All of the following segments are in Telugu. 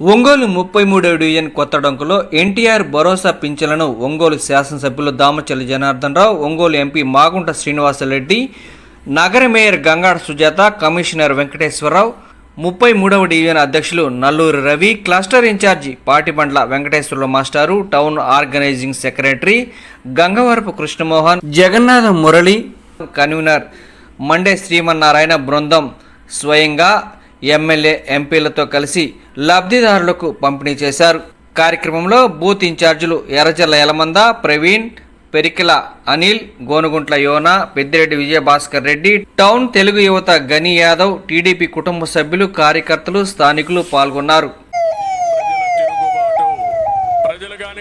ఒంగోలు ముప్పై మూడవ డివిజన్ కొత్త డొంకలో ఎన్టీఆర్ భరోసా పింఛన్లను ఒంగోలు శాసనసభ్యులు దామచల్లి జనార్దన్ రావు ఒంగోలు ఎంపీ మాగుంట శ్రీనివాసరెడ్డి నగర మేయర్ గంగాడ సుజాత కమిషనర్ వెంకటేశ్వరరావు ముప్పై మూడవ డివిజన్ అధ్యక్షులు నల్లూరి రవి క్లస్టర్ ఇన్ఛార్జి పాటిబండ్ల వెంకటేశ్వర మాస్టారు town organising secretary Gangavarapu Krishnamohan Jagannatha Murali convener Mande Srimannarayana బృందం స్వయంగా ఎమ్మెల్యే ఎంపీలతో కలిసి లబ్ధిదారులకు పంపిణీ చేశారు. కార్యక్రమంలో బూత్ ఇన్ఛార్జీలు ఎర్రజల్ల యలమంద ప్రవీణ్ పెరికిల అనిల్ గోనుగుంట్ల యోన పెద్దిరెడ్డి విజయభాస్కర్ రెడ్డి టౌన్ తెలుగు యువత గని యాదవ్ టీడీపీ కుటుంబ సభ్యులు కార్యకర్తలు స్థానికులు పాల్గొన్నారు తిరుగుబాటు ప్రజలు గాని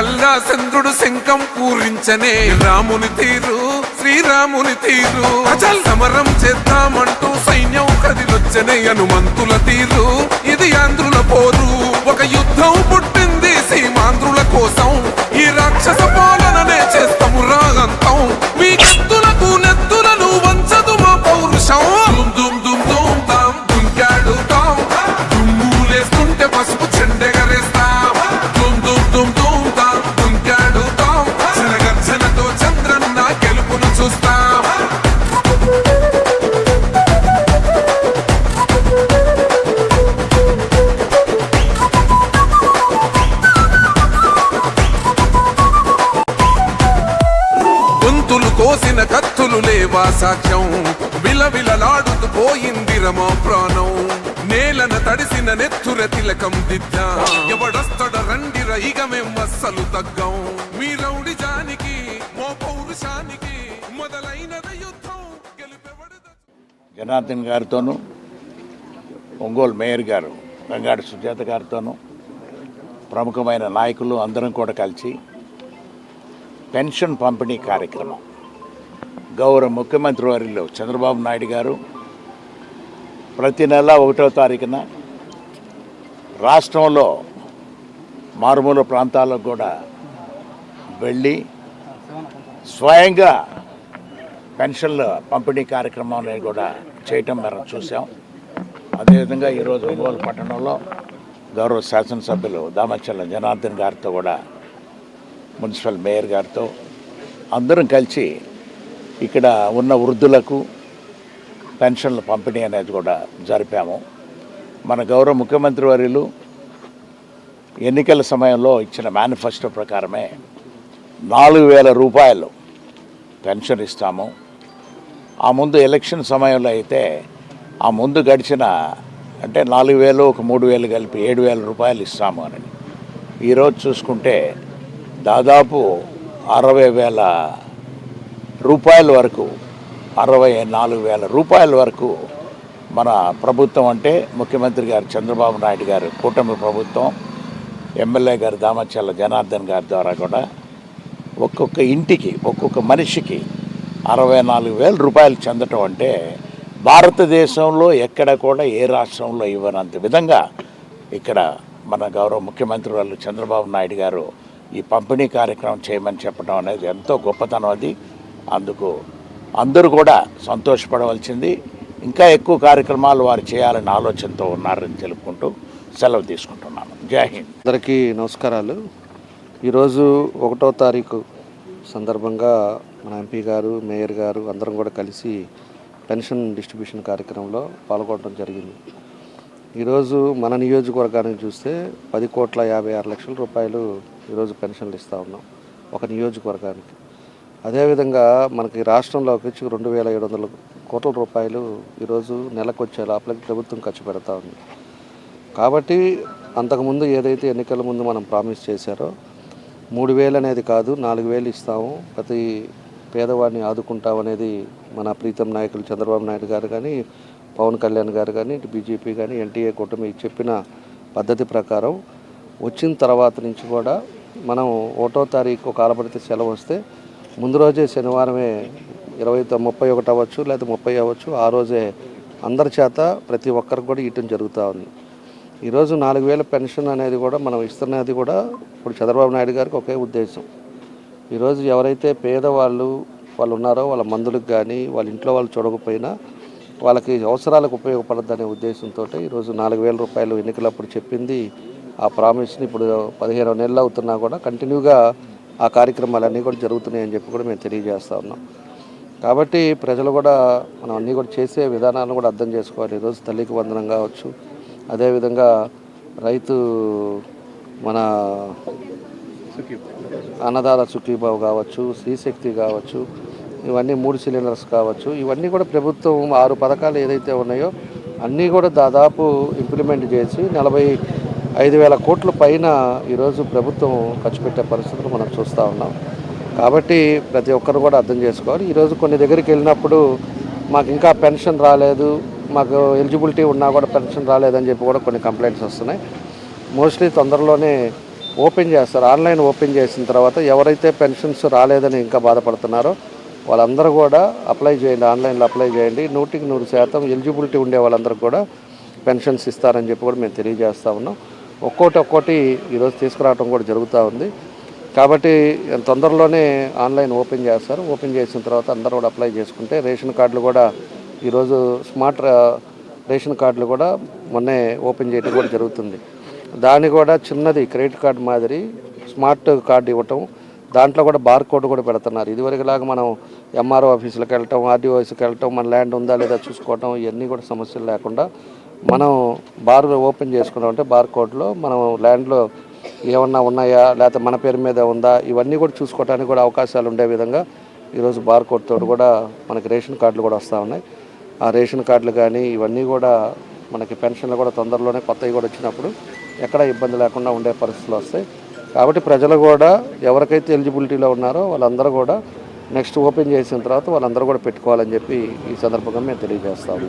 కల్లా చంద్రుడు శంఖం పూరించనే. రాముని తీరు శ్రీరాముని తీరు. అచల్! సమరం చేద్దామంటూ సైన్యం కదిలొచ్చనే హనుమంతుల తీరు. ఇది ఆంధ్రుల పోరు. ఒక యుద్ధం పుట్టింది సీమాంధ్రుల కోసం. ఈ రాక్షస పాలననే చేస్తాము రాగంతం మీ కత్తులకు నెత్తులను వంచదు మా పౌరుషం. సాక్ష్యం. విలవిలలాడుతూ పోయింది రమా ప్రాణం. నేలన తడిసిన నెత్తుర తిలకం దిద్దా. ఎవడొస్తడ రండి ఇక మేం అస్సలు తగ్గం. మీ రౌడి జానికి మో పౌరుషానికి మొదలైనద యుద్ధం. గెలుపెవడద జనార్దన్ గారితోనూ ఒంగోలు మేయర్ గారు రంగాడి సుజాత గారితోనూ ప్రముఖమైన నాయకులు అందరం కూడా కలిసి పెన్షన్ పంపిణీ కార్యక్రమం. గౌరవ ముఖ్యమంత్రి వారిలో చంద్రబాబు నాయుడు గారు ప్రతి నెల ఒకటో తారీఖున రాష్ట్రంలో మారుమూల ప్రాంతాలకు కూడా వెళ్ళి స్వయంగా పెన్షన్ల పంపిణీ కార్యక్రమాన్ని కూడా చేయటం మనం చూసాం అదేవిధంగా ఈరోజు ఒంగోలు పట్టణంలో గౌరవ శాసనసభ్యులు దామచల్ల జనార్దన్ గారితో కూడా మున్సిపల్ మేయర్ గారితో అందరం కలిసి ఇక్కడ ఉన్న వృద్ధులకు పెన్షన్ల పంపిణీ అనేది కూడా జరిపాము. మన గౌరవ ముఖ్యమంత్రి వర్యులు ఎన్నికల సమయంలో ఇచ్చిన మేనిఫెస్టో ప్రకారమే నాలుగు వేల రూపాయలు పెన్షన్ ఇస్తాము. ఆ ముందు ఎలక్షన్ సమయంలో అయితే ఆ ముందు గడిచిన అంటే నాలుగు వేలు ఒక మూడు వేలు కలిపి ఏడు వేల రూపాయలు ఇస్తాము అని. ఈరోజు చూసుకుంటే దాదాపు అరవై వేల రూపాయల వరకు అరవై నాలుగు వేల రూపాయల వరకు మన ప్రభుత్వం అంటే ముఖ్యమంత్రి గారు చంద్రబాబు నాయుడు గారు కూటమి ప్రభుత్వం ఎమ్మెల్యే గారు దామచల్ల జనార్దన్ గారి ద్వారా కూడా ఒక్కొక్క ఇంటికి ఒక్కొక్క మనిషికి అరవై నాలుగు వేల రూపాయలు చెందటం అంటే భారతదేశంలో ఎక్కడ కూడా ఏ రాష్ట్రంలో ఇవ్వనంత విధంగా ఇక్కడ మన గౌరవ ముఖ్యమంత్రి వాళ్ళు చంద్రబాబు నాయుడు గారు ఈ పంపిణీ కార్యక్రమం చేయమని చెప్పడం అనేది ఎంతో గొప్పతనం అది. అందుకు అందరూ కూడా సంతోషపడవలసింది. ఇంకా ఎక్కువ కార్యక్రమాలు వారు చేయాలని ఆలోచనతో ఉన్నారని తెలుపుకుంటూ సెలవు తీసుకుంటున్నాను. జై హింద్. అందరికీ నమస్కారాలు. ఈరోజు ఒకటో తారీఖు సందర్భంగా మన ఎంపీ గారు మేయర్ గారు అందరం కూడా కలిసి పెన్షన్ డిస్ట్రిబ్యూషన్ కార్యక్రమంలో పాల్గొనడం జరిగింది. ఈరోజు మన నియోజకవర్గానికి చూస్తే పది కోట్ల యాభై ఆరు లక్షల రూపాయలు ఈరోజు పెన్షన్లు ఇస్తూ ఉన్నాం. ఒక నియోజకవర్గానికి. అదేవిధంగా మనకి రాష్ట్రంలో వచ్చి రెండు వేల ఏడు వందల కోట్ల రూపాయలు ఈరోజు నెలకు వచ్చే లోపలికి ప్రభుత్వం ఖర్చు పెడతా ఉంది. కాబట్టి అంతకుముందు ఏదైతే ఎన్నికల ముందు మనం ప్రామిస్ చేశారో మూడు వేలు అనేది కాదు నాలుగు వేలు ఇస్తాము. ప్రతి పేదవాడిని ఆదుకుంటాం అనేది మన ప్రీతం నాయకులు చంద్రబాబు నాయుడు గారు కానీ పవన్ కళ్యాణ్ గారు కానీ ఇటు బీజేపీ కానీ ఎన్టీఏ కూటమి చెప్పిన పద్ధతి ప్రకారం వచ్చిన తర్వాత నుంచి కూడా మనం ఒకటో తారీఖు కాలపడితే సెలవు వస్తే ముందు రోజే శనివారమే ఇరవై ముప్పై ఒకటి అవ్వచ్చు లేదా ముప్పై అవ్వచ్చు. ఆ రోజే అందరి చేత ప్రతి ఒక్కరికి కూడా ఇవ్వటం జరుగుతూ ఉంది. ఈరోజు నాలుగు వేల పెన్షన్ అనేది కూడా మనం ఇస్తున్నది కూడా ఇప్పుడు చంద్రబాబు నాయుడు గారికి ఒకే ఉద్దేశం. ఈరోజు ఎవరైతే పేదవాళ్ళు వాళ్ళు ఉన్నారో వాళ్ళ మందులకు కానీ వాళ్ళ ఇంట్లో వాళ్ళు చూడకపోయినా వాళ్ళకి అవసరాలకు ఉపయోగపడద్దనే ఉద్దేశంతో ఈరోజు నాలుగు వేల రూపాయలు ఎన్నికలప్పుడు చెప్పింది. ఆ ప్రామిస్ని ఇప్పుడు పదిహేను నెలలు అవుతున్నా కూడా కంటిన్యూగా ఆ కార్యక్రమాలన్నీ కూడా జరుగుతున్నాయని చెప్పి కూడా మేము తెలియజేస్తా ఉన్నాం. కాబట్టి ప్రజలు కూడా మనం అన్నీ కూడా చేసే విధానాలను కూడా అర్థం చేసుకోవాలి. ఈరోజు తల్లికి వందనం కావచ్చు. అదేవిధంగా రైతు మన అన్నదాత సుఖీబాబు కావచ్చు శ్రీశక్తి కావచ్చు ఇవన్నీ మూడు సిలిండర్స్ కావచ్చు. ఇవన్నీ కూడా ప్రభుత్వం ఆరు పథకాలు ఏదైతే ఉన్నాయో అన్నీ కూడా దాదాపు ఇంప్లిమెంట్ చేసి నలభై ఐదు వేల కోట్ల పైన ఈరోజు ప్రభుత్వం ఖర్చు పెట్టే పరిస్థితులు మనం చూస్తూ ఉన్నాం. కాబట్టి ప్రతి ఒక్కరు కూడా అర్థం చేసుకోవాలి. ఈరోజు కొన్ని దగ్గరికి వెళ్ళినప్పుడు మాకు ఇంకా పెన్షన్ రాలేదు మాకు ఎలిజిబిలిటీ ఉన్నా కూడా పెన్షన్ రాలేదని చెప్పి కూడా కొన్ని కంప్లైంట్స్ వస్తున్నాయి. మోస్ట్లీ తొందరలోనే ఓపెన్ చేస్తారు. ఆన్లైన్ ఓపెన్ చేసిన తర్వాత ఎవరైతే పెన్షన్స్ రాలేదని ఇంకా బాధపడుతున్నారో వాళ్ళందరూ కూడా అప్లై చేయండి ఆన్లైన్లో అప్లై చేయండి. నూటికి నూరు శాతం ఎలిజిబిలిటీ ఉండే వాళ్ళందరూ కూడా పెన్షన్స్ ఇస్తారని చెప్పి కూడా మేము తెలియజేస్తా ఉన్నాం. ఒక్కోటి ఒక్కోటి ఈరోజు తీసుకురావడం కూడా జరుగుతూ ఉంది. కాబట్టి తొందరలోనే ఆన్లైన్ ఓపెన్ చేస్తారు. ఓపెన్ చేసిన తర్వాత అందరూ కూడా అప్లై చేసుకుంటే రేషన్ కార్డులు కూడా ఈరోజు స్మార్ట్ రేషన్ కార్డులు కూడా మొన్నే ఓపెన్ చేయడం కూడా జరుగుతుంది. దాన్ని కూడా చిన్నది క్రెడిట్ కార్డు మాదిరి స్మార్ట్ కార్డు ఇవ్వటం. దాంట్లో కూడా బార్ కోడ్ కూడా పెడుతున్నారు. ఇదివరకులాగా మనం ఎంఆర్ఓ ఆఫీసులకు వెళ్ళటం ఆర్డీఓ ఆఫీస్కి వెళ్ళటం మన ల్యాండ్ ఉందా లేదా చూసుకోవటం ఇవన్నీ కూడా సమస్యలు లేకుండా మనం బార్ ఓపెన్ చేసుకున్నాం అంటే బార్ కోడ్లో మనం ల్యాండ్లో ఏమన్నా ఉన్నాయా? లేకపోతే మన పేరు మీద ఉందా? ఇవన్నీ కూడా చూసుకోవడానికి కూడా అవకాశాలు ఉండే విధంగా ఈరోజు బార్ కోడ్ తోటి కూడా మనకి రేషన్ కార్డులు కూడా వస్తూ ఉన్నాయి. ఆ రేషన్ కార్డులు కానీ ఇవన్నీ కూడా మనకి పెన్షన్లు కూడా తొందరలోనే కొత్తవి కూడా వచ్చినప్పుడు ఎక్కడ ఇబ్బంది లేకుండా ఉండే పరిస్థితులు వస్తాయి. కాబట్టి ప్రజలు కూడా ఎవరికైతే ఎలిజిబిలిటీలో ఉన్నారో వాళ్ళందరూ కూడా నెక్స్ట్ ఓపెన్ చేసిన తర్వాత వాళ్ళందరూ కూడా పెట్టుకోవాలని చెప్పి ఈ సందర్భంగా మేము తెలియజేస్తాము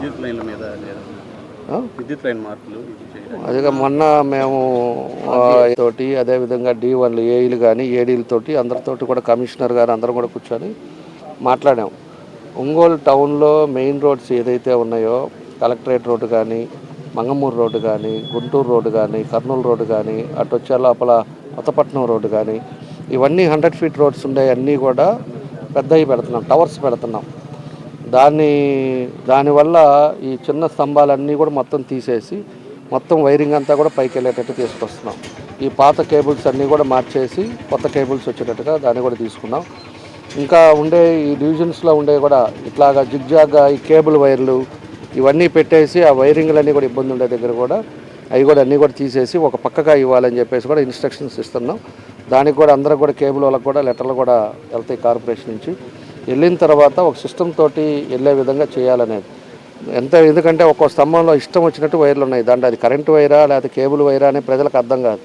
విద్యుత్ లైన్ మార్పులు అదిగా మొన్న మేము తోటి అదేవిధంగా డి వన్లు ఏఈలు కానీ ఏడీలతోటి అందరితోటి కూడా కమిషనర్ గారు అందరం కూడా కూర్చొని మాట్లాడాం. ఒంగోలు టౌన్లో మెయిన్ రోడ్స్ ఏదైతే ఉన్నాయో కలెక్టరేట్ రోడ్డు కానీ మంగమూరు రోడ్డు కానీ గుంటూరు రోడ్డు కానీ కర్నూలు రోడ్డు కానీ అటు వచ్చే లోపల కొత్తపట్నం రోడ్డు కానీ ఇవన్నీ హండ్రెడ్ ఫీట్ రోడ్స్ ఉండే అన్నీ కూడా పెద్దవి పెడుతున్నాం టవర్స్ పెడుతున్నాం. దాన్ని దానివల్ల ఈ చిన్న స్తంభాలన్నీ కూడా మొత్తం తీసేసి మొత్తం వైరింగ్ అంతా కూడా పైకి వెళ్ళేటట్టు తీసుకొస్తున్నాం. ఈ పాత కేబుల్స్ అన్నీ కూడా మార్చేసి కొత్త కేబుల్స్ వచ్చేటట్టుగా దాన్ని కూడా తీసుకున్నాం. ఇంకా ఉండే ఈ డివిజన్స్లో ఉండే కూడా ఇట్లాగా జిగ్జాగ్గా ఈ కేబుల్ వైర్లు ఇవన్నీ పెట్టేసి ఆ వైరింగ్లన్నీ కూడా ఇబ్బంది ఉండే దగ్గర కూడా అవి కూడా అన్నీ కూడా తీసేసి ఒక పక్కగా ఇవ్వాలని చెప్పేసి కూడా ఇన్స్ట్రక్షన్స్ ఇస్తున్నాం. దానికి కూడా అందరూ కూడా కేబుల్ వాళ్ళకి కూడా లెటర్లు కూడా వెళ్తాయి కార్పొరేషన్ నుంచి. వెళ్ళిన తర్వాత ఒక సిస్టమ్ తోటి వెళ్ళే విధంగా చేయాలనేది. ఎంత ఎందుకంటే ఒక్కో స్తంభంలో ఇష్టం వచ్చినట్టు వైర్లు ఉన్నాయి. దాంట్లో అది కరెంటు వైరా లేకపోతే కేబుల్ వైరా అని ప్రజలకు అర్థం కాదు.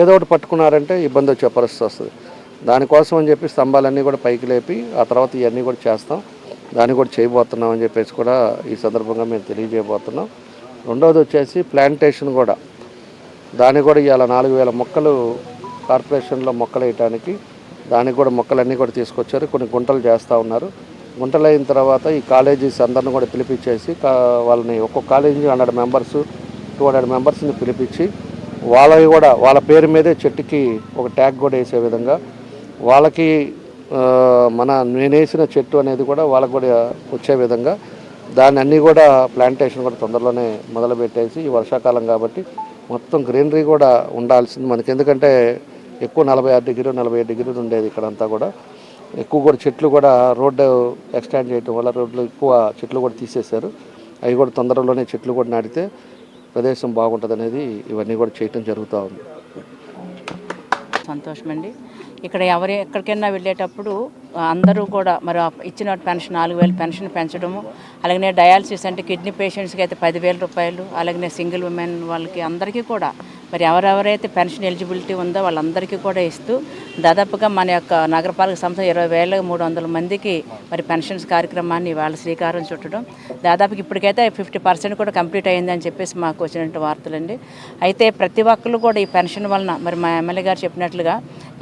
ఏదో ఒకటి పట్టుకున్నారంటే ఇబ్బంది వచ్చే పరిస్థితి వస్తుంది. దానికోసం అని చెప్పి స్తంభాలన్నీ కూడా పైకి లేపి ఆ తర్వాత ఇవన్నీ కూడా చేస్తాం. దాన్ని కూడా చేయబోతున్నాం అని చెప్పేసి కూడా ఈ సందర్భంగా మేము తెలియజేయబోతున్నాం. రెండవది వచ్చేసి ప్లాంటేషన్ కూడా. దాన్ని కూడా ఇవాళ నాలుగు వేల మొక్కలు కార్పొరేషన్లో మొక్కలు వేయటానికి దానికి కూడా మొక్కలన్నీ కూడా తీసుకొచ్చారు. కొన్ని గుంటలు చేస్తూ ఉన్నారు. గుంటలు అయిన తర్వాత ఈ కాలేజీస్ అందరిని కూడా పిలిపించేసి వాళ్ళని ఒక్కొక్క college hundred members two hundred మెంబర్స్ని పిలిపించి వాళ్ళవి కూడా వాళ్ళ పేరు మీదే చెట్టుకి ఒక ట్యాగ్ కూడా వేసే విధంగా వాళ్ళకి మన నేను వేసిన చెట్టు అనేది కూడా వాళ్ళకు కూడా వచ్చే విధంగా దాన్ని అన్నీ కూడా ప్లాంటేషన్ కూడా తొందరలోనే మొదలుపెట్టేసి ఈ వర్షాకాలం కాబట్టి మొత్తం గ్రీనరీ కూడా ఉండాల్సింది మనకి. ఎందుకంటే ఎక్కువ నలభై ఆరు డిగ్రీలు నలభై ఐదు డిగ్రీలు ఉండేది ఇక్కడంతా కూడా. ఎక్కువ కూడా చెట్లు కూడా రోడ్డు ఎక్స్టాండ్ చేయడం వల్ల రోడ్లు ఎక్కువ చెట్లు కూడా తీసేశారు. అవి కూడా తొందరలోనే చెట్లు కూడా నాటితే ప్రదేశం బాగుంటుంది అనేది ఇవన్నీ కూడా చేయటం జరుగుతూ ఉంది. సంతోషం అండి ఇక్కడ ఎవరి ఎక్కడికైనా వెళ్ళేటప్పుడు అందరూ కూడా మరి ఇచ్చిన పెన్షన్ నాలుగు వేలు పెన్షన్ పెంచడము అలాగనే డయాలసిస్ అంటే కిడ్నీ పేషెంట్స్కి అయితే పదివేల రూపాయలు అలాగనే సింగిల్ ఉమెన్ వాళ్ళకి అందరికీ కూడా మరి ఎవరెవరైతే పెన్షన్ ఎలిజిబిలిటీ ఉందో వాళ్ళందరికీ కూడా ఇస్తూ దాదాపుగా మన యొక్క నగరపాలక సంస్థ ఇరవై వేల మూడు వందల మందికి మరి పెన్షన్స్ కార్యక్రమాన్ని వాళ్ళ శ్రీకారం చుట్టడం. దాదాపుకి ఇప్పటికైతే ఫిఫ్టీ పర్సెంట్ కూడా కంప్లీట్ అయిందని చెప్పేసి మాకు వచ్చినట్టు వార్తలండి. అయితే ప్రతి ఒక్కళ్ళు కూడా ఈ పెన్షన్ వలన మరి మా ఎమ్మెల్యే గారు చెప్పినట్లుగా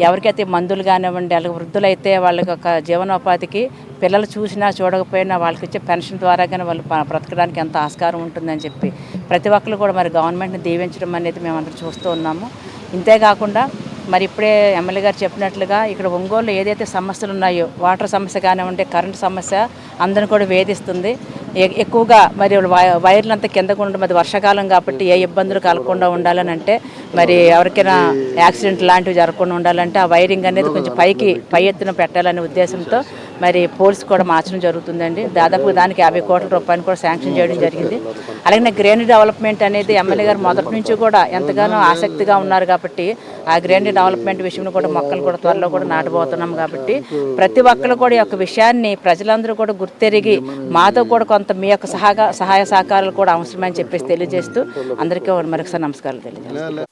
ఎవరికైతే మందులు కానివ్వండి అలాగే వృద్ధులైతే వాళ్ళకి ఒక జీవనోపాధికి పిల్లలు చూసినా చూడకపోయినా వాళ్ళకి ఇచ్చే పెన్షన్ ద్వారా కానీ వాళ్ళు బ్రతకడానికి ఎంత ఆస్కారం ఉంటుందని చెప్పి ప్రతి ఒక్కరు కూడా మరి గవర్నమెంట్ని దీవించడం అనేది మేము అందరం చూస్తూ ఉన్నాము. ఇంతేకాకుండా మరి ఇప్పుడే ఎమ్మెల్యే గారు చెప్పినట్లుగా ఇక్కడ ఒంగోలు ఏదైతే సమస్యలు ఉన్నాయో వాటర్ సమస్య కానివ్వండి కరెంటు సమస్య అందరిని కూడా వేధిస్తుంది. ఎక్కువగా మరి వై- వైర్లు అంతా కిందకు ఉండడం మరి వర్షాకాలం కాబట్టి ఏ ఇబ్బందులు కలగకుండా ఉండాలని అంటే మరి ఎవరికైనా యాక్సిడెంట్ లాంటివి జరగకుండా ఉండాలంటే ఆ వైరింగ్ అనేది కొంచెం పైకి పై ఎత్తున పెట్టాలనే ఉద్దేశంతో మరి పోల్స్ కూడా మార్చడం జరుగుతుందండి. దాదాపు దానికి యాభై కోట్ల రూపాయలు కూడా శాంక్షన్ చేయడం జరిగింది. అలాగే గ్రేన్ డెవలప్మెంట్ అనేది ఎమ్మెల్యే గారు మొదటి నుంచి కూడా ఎంతగానో ఆసక్తిగా ఉన్నారు కాబట్టి ఆ గ్రేన్ డెవలప్మెంట్ విషయంలో కూడా మొక్కలు కూడా త్వరలో కూడా నాటబోతున్నాం కాబట్టి ప్రతి ఒక్కరు కూడా ఈ యొక్క విషయాన్ని ప్రజలందరూ కూడా గుర్తెరిగి మాతో కూడా కొంత మీ యొక్క సహాయ సహాయ సహకారాలు కూడా అవసరమని చెప్పేసి తెలియజేస్తూ అందరికీ మరొకసారి నమస్కారాలు తెలియజేస్తాను.